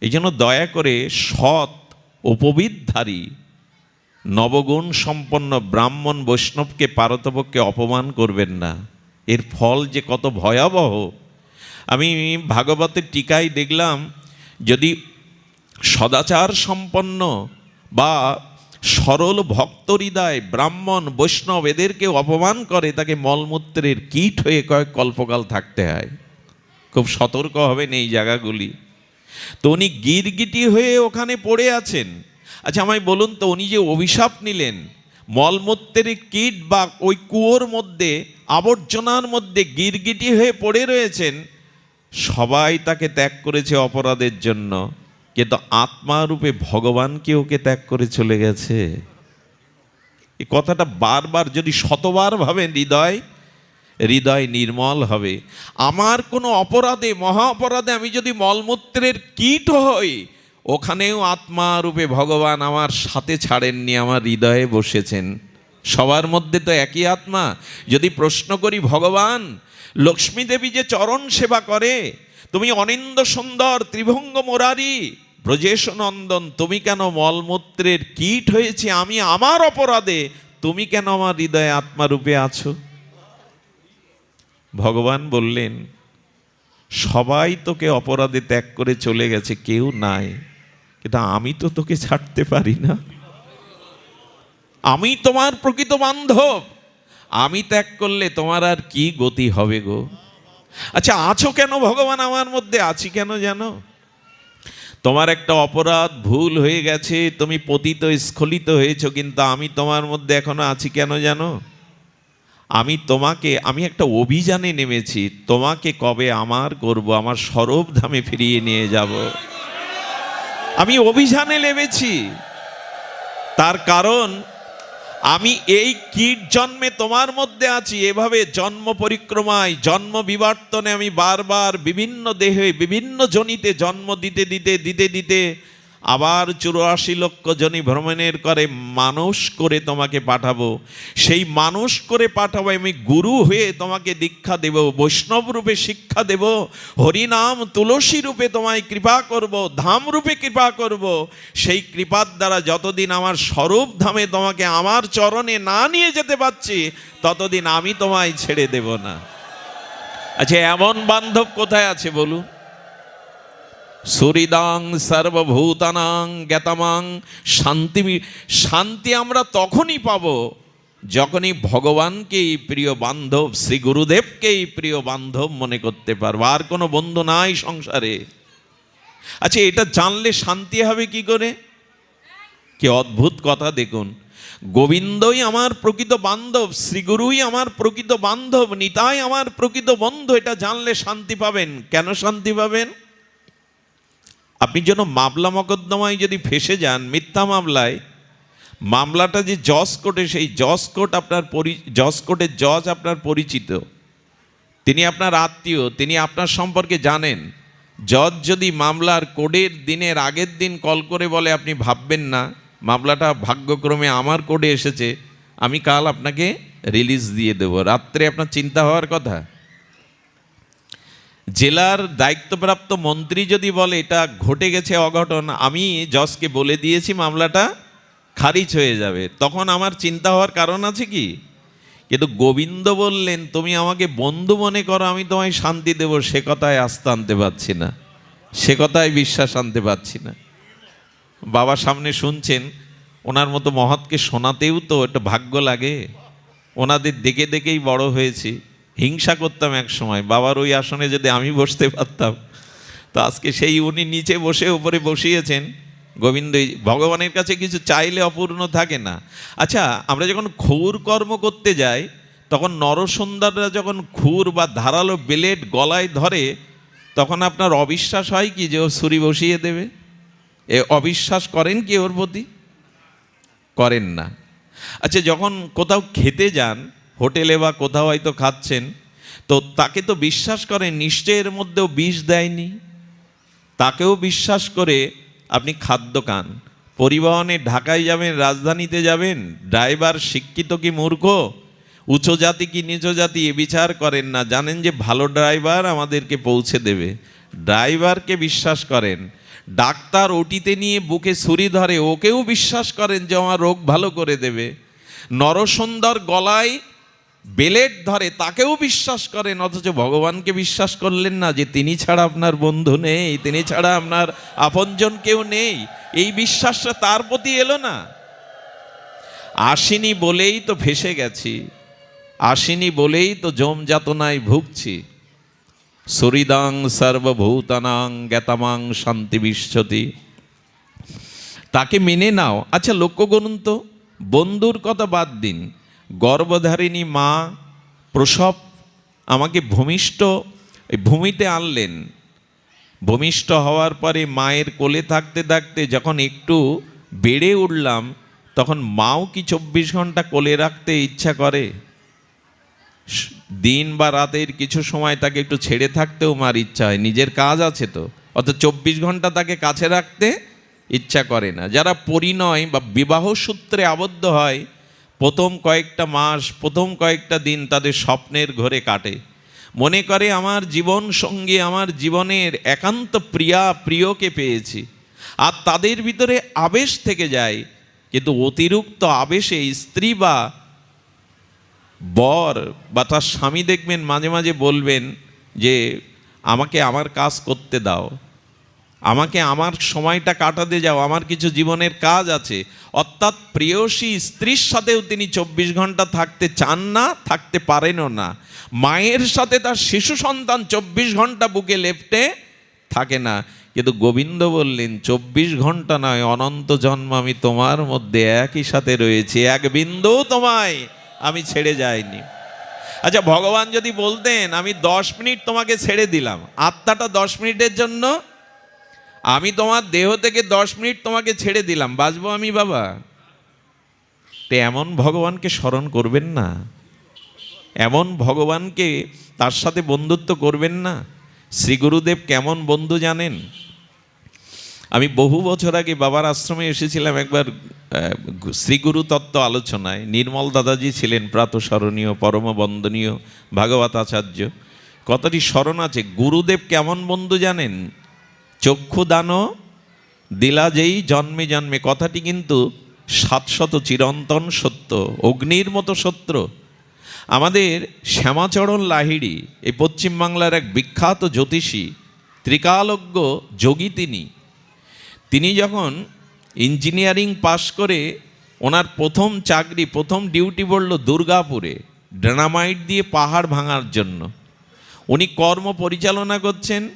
এই জন্য দয়া করে সৎ, উপবিদধারী, নবগুণ সম্পন্ন ব্রাহ্মণ বৈষ্ণবকে, পারতপক্ষে অপমান করবেন না। এর ফল যে কত ভয়াবহ। আমি ভাগবতের টিকায় দেখলাম, যদি সদাচার সম্পন্ন বা সরল ভক্ত হৃদয় ব্রাহ্মণ বৈষ্ণব এদেরকে অপমান করে, তাকে মলমূত্রের কীট হয়ে কয়েক কল্পকাল থাকতে হয়। খুব সতর্ক হবেন এই জায়গাগুলি। তো উনি গিরগিটি হয়ে ওখানে পড়ে আছেন। আচ্ছা আমায় বলুন তো, উনি যে অভিশাপ নিলেন, মলমূত্রের কীট বা ওই কুয়োর মধ্যে, আবর্জনার মধ্যে গিরগিটি হয়ে পড়ে রয়েছেন, সবাই তাকে ত্যাগ করেছে অপরাধের জন্য। কিন্তু আত্মারূপে ভগবানকে ওকে ত্যাগ করে চলে গেছে? এই কথাটা বারবার, যদি শতবার ভাবেন হৃদয় হৃদয় নির্মল হবে। আমার কোনো অপরাধে, মহা অপরাধে আমি যদি মলমূত্রের কীট হই, ওখানেও আত্মারূপে ভগবান আমার সাথে ছাড়েননি, আমার হৃদয়ে বসেছেন। সবার মধ্যে তো একই আত্মা। যদি প্রশ্ন করি, ভগবান, লক্ষ্মী দেবী যে চরণ সেবা করে, তুমি অনিন্দ সুন্দর ত্রিভঙ্গ মোরারি ব্রজেশ নন্দন তুমি কেন মলমূত্রের কীট হয়েছে? আমি আমার অপরাধে, তুমি কেন আমার হৃদয়ে আত্মারূপে আছো? ভগবান বললেন, সবাই তোকে অপরাধে ত্যাগ করে চলে গেছে, কেউ নাই। কিন্তু আমি তো তোকে ছাড়তে পারি না। আমি তোমার প্রকৃত বান্ধব। আমি ত্যাগ করলে তোমার আর কি গতি হবে গো? আচ্ছা আছো কেন ভগবান আমার মধ্যে? আছি কেন জানো? তোমার একটা অপরাধ ভুল হয়ে গেছে, তুমি পতিত স্খলিত হয়েছো, কিন্তু আমি তোমার মধ্যে এখনও আছি কেন জানো? আমি তোমাকে, আমি একটা অভিযানে নেমেছি, তোমাকে কবে আমার করব আমার সরব ধামে ফিরিয়ে নিয়ে যাব। আমি অভিযানে নেমেছি। তার কারণ, আমি এই কীট জন্মে তোমার মধ্যে আছি, এভাবে জন্ম পরিক্রমায়, জন্ম বিবর্তনে আমি বারবার বিভিন্ন দেহে, বিভিন্ন জনিতে জন্ম দিতে দিতে দিতে দিতে আবার চুরাশি লক্ষ জনি ভ্রমণের করে মানুষ করে তোমাকে পাঠাবো। সেই মানুষ করে পাঠাবো আমি গুরু হয়ে তোমাকে দীক্ষা দেব, বৈষ্ণব রূপে শিক্ষা দেব, হরিনাম তুলসী রূপে তোমায় কৃপা করব, ধাম রূপে কৃপা করব। সেই কৃপার দ্বারা যতদিন আমার স্বরূপ ধামে তোমাকে আমার চরণে না নিয়ে যেতে পারছি, ততদিন আমি তোমায় ছেড়ে দেব না। আচ্ছা এমন বান্ধব কোথায় আছে বলুন? সুরিদাং সর্বভূতানাং জ্ঞাতামাং শান্তি শান্তি আমরা তখনই পাব যখনই ভগবানকেই প্রিয় বান্ধব, শ্রী গুরুদেবকেই প্রিয় বান্ধব মনে করতে পারব। আর কোনো বন্ধু নাই সংসারে। আচ্ছা এটা জানলে শান্তি হবে কি করে? কি অদ্ভুত কথা দেখুন। গোবিন্দই আমার প্রকৃত বান্ধব শ্রীগুরুই আমার প্রকৃত বান্ধব, নিতাই আমার প্রকৃত বন্ধু, এটা জানলে শান্তি পাবেন। কেন শান্তি পাবেন? আপনি যেন মামলা মকদ্দমায় যদি ফেসে যান, মিথ্যা মামলায়, মামলাটা যে জজ কোর্টে, সেই জজ কোর্ট আপনার পরি, জজ কোর্টের জজ আপনার পরিচিত। তিনি আপনার আত্মীয়, তিনি আপনার সম্পর্কে জানেন। জজ যদি মামলার কোডের দিনের আগের দিন কল করে বলে, আপনি ভাববেন না, মামলাটা ভাগ্যক্রমে আমার কোডে এসেছে, আমি কাল আপনাকে রিলিজ দিয়ে দেবো। রাত্রে আপনার চিন্তা হওয়ার কথা? জেলার দায়িত্বপ্রাপ্ত মন্ত্রী যদি বলে এটা ঘটে গেছে অঘটন, আমি জজকে বলে দিয়েছি মামলাটা খারিজ হয়ে যাবে। তখন আমার চিন্তা হওয়ার কারণ আছে কি? কিন্তু গোবিন্দ বললেন, তুমি আমাকে বন্ধু মনে করো, আমি তোমায় শান্তি দেব। সে কথায় আস্থা আনতে পারছি না। সে কথায় বিশ্বাস আনতে পারছি না। বাবা সামনে শুনছেন, ওনার মতো মহৎকে শোনাতেও তো একটা ভাগ্য লাগে। ওনাদের দেখে দেখেই বড় হয়েছি। হিংসা করতাম এক সময়, বাবার ওই আসনে যদি আমি বসতে পারতাম। তো আজকে সেই উনি নিচে বসে উপরে বসিয়েছেন। গোবিন্দ, ভগবানের কাছে কিছু চাইলে অপূর্ণ থাকে না। আচ্ছা আমরা যখন খুর কর্ম করতে যাই, তখন নরসুন্দররা যখন খুর বা ধারালো বেলেট গলায় ধরে, তখন আপনার অবিশ্বাস হয় কি যে ও ছুরি বসিয়ে দেবে? এ অবিশ্বাস করেন কি ওর প্রতি? করেন না। আচ্ছা যখন কোথাও খেতে যান হোটেলে বা কোথাও হয়তো খাচ্ছেন, তো তাকে তো বিশ্বাস করেন নিশ্চয় এর মধ্যেও বিষ দেয়নি। তাকেও বিশ্বাস করে আপনি খাদ্য খান। পরিবহনে ঢাকায় যাবেন, রাজধানীতে যাবেন, ড্রাইভার শিক্ষিত কি মূর্খ? উচ্চ জাতি কি নিচ জাতি, এ বিচার করেন না। জানেন যে ভালো ড্রাইভার আমাদেরকে পৌঁছে দেবে। ড্রাইভারকে বিশ্বাস করেন। ডাক্তার ওটিতে নিয়ে বুকে ছুরি ধরে, ওকেও বিশ্বাস করেন যে আমার রোগ ভালো করে দেবে। নরসুন্দর গলায় বেলেট ধরে তাকেও বিশ্বাস করেন, অথচ ভগবানকে বিশ্বাস করলেন না যে তিনি ছাড়া আপনার বন্ধু নেই, তিনি ছাড়া আপনার আপনজন কেউ নেই। এই বিশ্বাসটা তার প্রতি এলো না। আসিনি বলেই তো ফেসে গেছি, আসিনি বলেই তো জম যাতনায় ভুগছি। সরিদাং সর্বভূতানাং জ্ঞাতামাং শান্তি বিশ্বতি। তাকে মেনে নাও। আচ্ছা লক্ষ্য করুন তো, বন্ধুর কথা বাদ দিন। গর্ভধারিণী মা প্রসব আমাকে ভূমিষ্ঠ ভূমিতে আনলেন। ভূমিষ্ঠ হওয়ার পরে মায়ের কোলে থাকতে থাকতে যখন একটু বেড়ে উঠলাম, তখন মাও কি চব্বিশ ঘণ্টা কোলে রাখতে ইচ্ছা করে? দিন বা রাতের কিছু সময় তাকে একটু ছেড়ে থাকতেও মার ইচ্ছা হয়, নিজের কাজ আছে তো। অত চব্বিশ ঘণ্টা তাকে কাছে রাখতে ইচ্ছা করে না। যারা পরিণয় বা বিবাহ সূত্রে আবদ্ধ হয় প্রথম কয়েকটা মাস, প্রথম কয়েকটা দিন তাদের স্বপ্নের ঘরে কাটে। মনে করে আমার জীবন সঙ্গী, আমার জীবনের একান্ত প্রিয়া, প্রিয়কে পেয়েছি। আর তাদের ভিতরে আবেশ থেকে যায়, কিন্তু অতিরিক্ত আবেশে স্ত্রী বা বর বা তার স্বামী দেখবেন, মাঝে মাঝে বলবেন যে, আমাকে আমার কাজ করতে দাও। আমাকে আমার সময়টা কাটাতে যাও, আমার কিছু জীবনের কাজ আছে। অর্থাৎ প্রেয়সী স্ত্রীর সাথেও তিনি চব্বিশ ঘণ্টা থাকতে চান না, থাকতে পারেনও না। মায়ের সাথে তার শিশু সন্তান চব্বিশ ঘণ্টা বুকে লেপটে থাকে না। কিন্তু গোবিন্দ বললেন, চব্বিশ ঘণ্টা নয়, অনন্ত জন্ম আমি তোমার মধ্যে একই সাথে রয়েছি, এক বিন্দু তোমায় আমি ছেড়ে যাইনি। আচ্ছা ভগবান যদি বলতেন, আমি দশ মিনিট তোমাকে ছেড়ে দিলাম। আত্মাটা দশ মিনিটের জন্য আমি তোমার দেহ থেকে দশ মিনিট তোমাকে ছেড়ে দিলাম বাঁচবো আমি বাবা। তে এমন ভগবানকে স্মরণ করবেন না। এমন ভগবানকে তার সাথে বন্ধুত্ব করবেন না। শ্রী গুরুদেব কেমন বন্ধু জানেন? আমি বহু বছর আগে বাবার আশ্রমে এসেছিলাম একবার আহ, শ্রী গুরু তত্ত্ব আলোচনায়। নির্মল দাদাজি ছিলেন প্রাতঃস্মরণীয় পরম বন্দনীয় ভাগবত আচার্য। কথাটি স্মরণ আছে গুরুদেব কেমন বন্ধু জানেন? চক্ষু দান দিলা যেই জন্মে জন্মে। কথাটি কিন্তু সাতশত চিরন্তন সত্য, অগ্নির মতো সত্য। আমাদের শ্যামাচরণ লাহিড়ি, এই পশ্চিমবাংলার এক বিখ্যাত জ্যোতিষী, ত্রিকালজ্ঞ যোগী তিনি। তিনি যখন ইঞ্জিনিয়ারিং পাশ করে ওনার প্রথম চাকরি, প্রথম ডিউটি পড়ল দুর্গাপুরে ড্রামাইট দিয়ে পাহাড় ভাঙার জন্য। উনি কর্ম পরিচালনা করছেন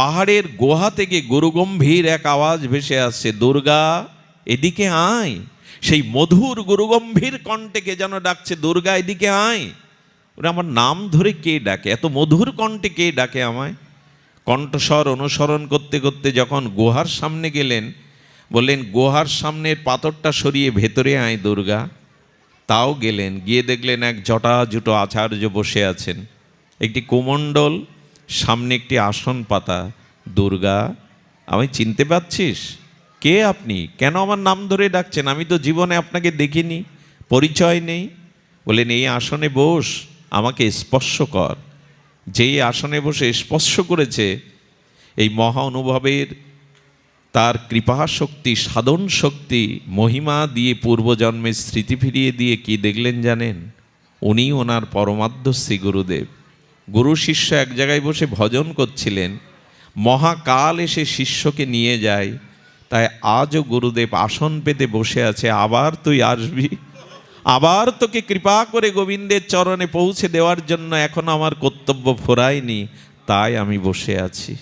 পাহাড়ের গুহা থেকে গুরুগম্ভীর এক আওয়াজ ভেসে আসছে, দুর্গা, এদিকে আয়। সেই মধুর গুরুগম্ভীর কণ্ঠে কে যেন ডাকছে, দুর্গা, এদিকে আয়। ওরা, আমার নাম ধরে কে ডাকে? এত মধুর কণ্ঠে কে ডাকে আমায়? কণ্ঠস্বর অনুসরণ করতে করতে যখন গুহার সামনে গেলেন, বললেন, গুহার সামনের পাথরটা সরিয়ে ভেতরে আয়, দুর্গা। তাও গেলেন, গিয়ে দেখলেন এক জটা জুটো আচার্য বসে আছেন। একটি কুমণ্ডল সামনে একটি আসন পাতা, দুর্গা, আমি চিনতে পারছিস? কে আপনি? কেন আমার নাম ধরে ডাকছেন? আমি তো জীবনে আপনাকে দেখিনি, পরিচয় নেই। বলেন এই আসনে বস, আমাকে স্পর্শ কর। যেই আসনে বসে স্পর্শ করেছে, এই মহা অনুভবের তার কৃপা শক্তি সাধন শক্তি, মহিমা দিয়ে পূর্বজন্মের স্মৃতি ফিরিয়ে দিয়ে কি দেখলেন জানেন? উনি ওনার পরমাধ্য শ্রী গুরুদেব। গুরু শিষ্য এক জায়গায় বসে ভজন করছিলেন। মহাকাল এসে শিষ্যকে নিয়ে যায়। তাই আজও গুরুদেব আসন পেতে বসে আছে। আবার তুই আসবি। আবার তোকে কৃপা করে গোবিন্দের চরণে পৌঁছে দেওয়ার জন্য এখন আমার কর্তব্য ফোরায়নি। তাই আমি বসে আছি।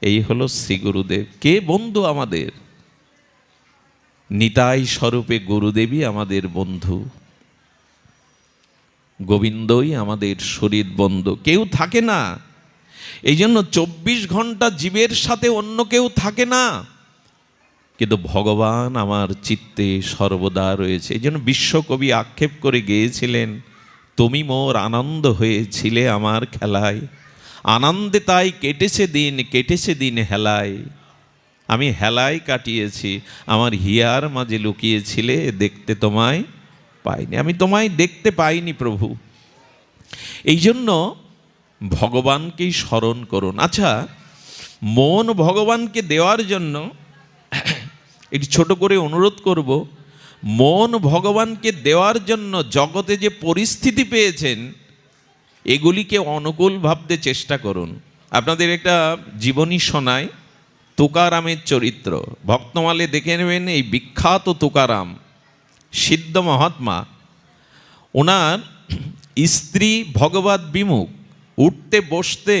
এই হলো শ্রী গুরুদেব। কে বন্ধু আমাদের? নিতাই স্বরূপে গুরুদেবই আমাদের বন্ধু। গোবিন্দই আমাদের শরীর বন্ধু। কেউ থাকে না। এই জন্য চব্বিশ ঘণ্টা জীবের সাথে অন্য কেউ থাকে না। কিন্তু ভগবান আমার চিত্তে সর্বদা রয়েছে। এই জন্য বিশ্বকবি আক্ষেপ করে গেয়েছিলেন, তুমি মোর আনন্দ হয়েছিলে আমার খেলায়। আনন্দে তাই কেটেছে দিন কেটেছে দিন হেলায়। আমি হেলায় কাটিয়েছি, আমার হিয়ার মাঝে লুকিয়েছিলে দেখতে তোমায়। পাইনি। আমি তোমায় দেখতে পাইনি প্রভু। এই জন্য ভগবানকেই স্মরণ করুন। আচ্ছা মন ভগবানকে দেওয়ার জন্য এটি ছোট করে অনুরোধ করব। মন ভগবানকে দেওয়ার জন্য জগতে যে পরিস্থিতি পেয়েছেন, এগুলিকে অনুকূল ভাবতে চেষ্টা করুন। আপনাদের একটা জীবনী শোনায় তুকারামের চরিত্র। ভক্তমালে দেখে নেবেন, এই বিখ্যাত তুকারাম। সিদ্ধ মহাত্মা ওনার স্ত্রী ভগবত বিমুখ উঠতে বসতে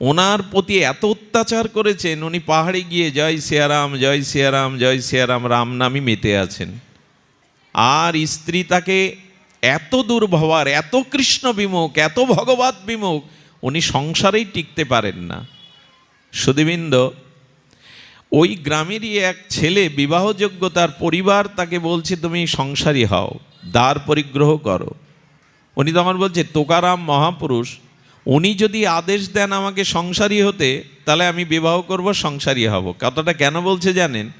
ওনার প্রতি এত অত্যাচার করেছেন, উনি পাহাড়ে গিয়ে জয় সিয়ারাম জয় সিয়ারাম জয় সিয়ারাম, রাম নামই মেতে আছেন। আর স্ত্রী তাকে এত দুর্ভবার এত কৃষ্ণ বিমুখ, এত ভগবত বিমুখ, উনি সংসারেই টিকতে পারেন না। সুদীবৃন্দ ওই গ্রামেরই এক ছেলে বিবাহযোগ্য, তার পরিবার তাকে বলছে, তুমি সংসারী হও, দ্বার পরিগ্রহ করো। উনি তখন বলছে, তোকারাম মহাপুরুষ, উনি যদি আদেশ দেন আমাকে সংসারী হতে, তাহলে আমি বিবাহ করব, সংসারী হব। কথাটা কেন বলছে জানেন?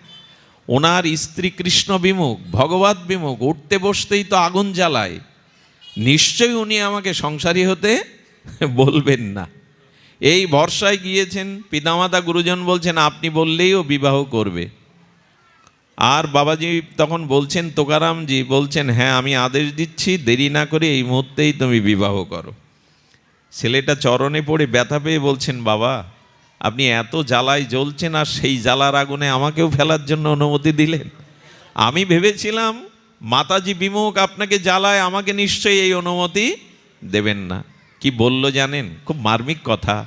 ওনার স্ত্রী কৃষ্ণ বিমুখ, ভগবত বিমুখ, উঠতে বসতেই তো আগুন জ্বালায়। নিশ্চয়ই উনি আমাকে সংসারী হতে বলবেন না। এই ভরসায় গিয়েছেন, পিতামাতা গুরুজন বলছেন, আপনি বললেই ও বিবাহ করবে। আর বাবাজি তখন বলছেন, তোকারামজি বলছেন হ্যাঁ আমি আদেশ দিচ্ছি, দেরি না করে এই মুহূর্তেই তুমি বিবাহ করো। ছেলেটা চরণে পড়ে ব্যথা পেয়ে বলছেন, বাবা, আপনি এত জ্বালায় জ্বলছেন আর সেই জ্বালার আগুনে আমাকেও ফেলার জন্য অনুমতি দিলেন। আমি ভেবেছিলাম, মাতাজি বিমুখ আপনাকে জ্বালায়, আমাকে নিশ্চয়ই এই অনুমতি দেবেন না। কি বলল জানেন? খুব মার্মিক কথা।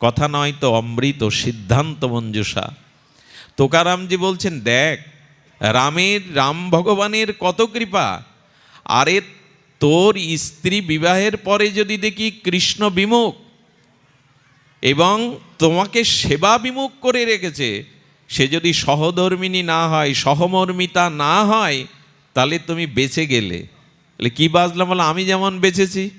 কথা নয় তো অমৃত সিদ্ধান্ত মঞ্জুষা। তোকারামজি বলছেন, দেখ, রামের, রাম ভগবানের কত কৃপা। আরে তোর স্ত্রী বিবাহের পরে যদি দেখি কৃষ্ণ বিমুখ এবং তোমাকে সেবা বিমুখ করে রেখেছে, সে যদি সহধর্মিনী না হয়, সহমর্মিতা না হয়, তাহলে তুমি বেঁচে গেলে। কি বাজলাম বলো, আমি যেমন বেঁচেছি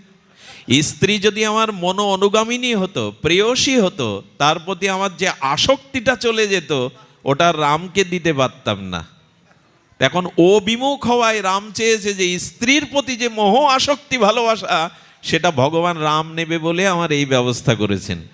স্ত্রী যদি আমার মনো অনুগামিনী হতো, প্রেয়সী হতো, তার প্রতি আমার যে আসক্তিটা চলে যেত, ওটা রামকে দিতে পারতাম না। এখন ও হওয়ায় রাম চেয়েছে যে স্ত্রীর প্রতি যে মোহ আসক্তি ভালোবাসা, সেটা ভগবান রাম নেবে বলে আমার এই ব্যবস্থা করেছেন।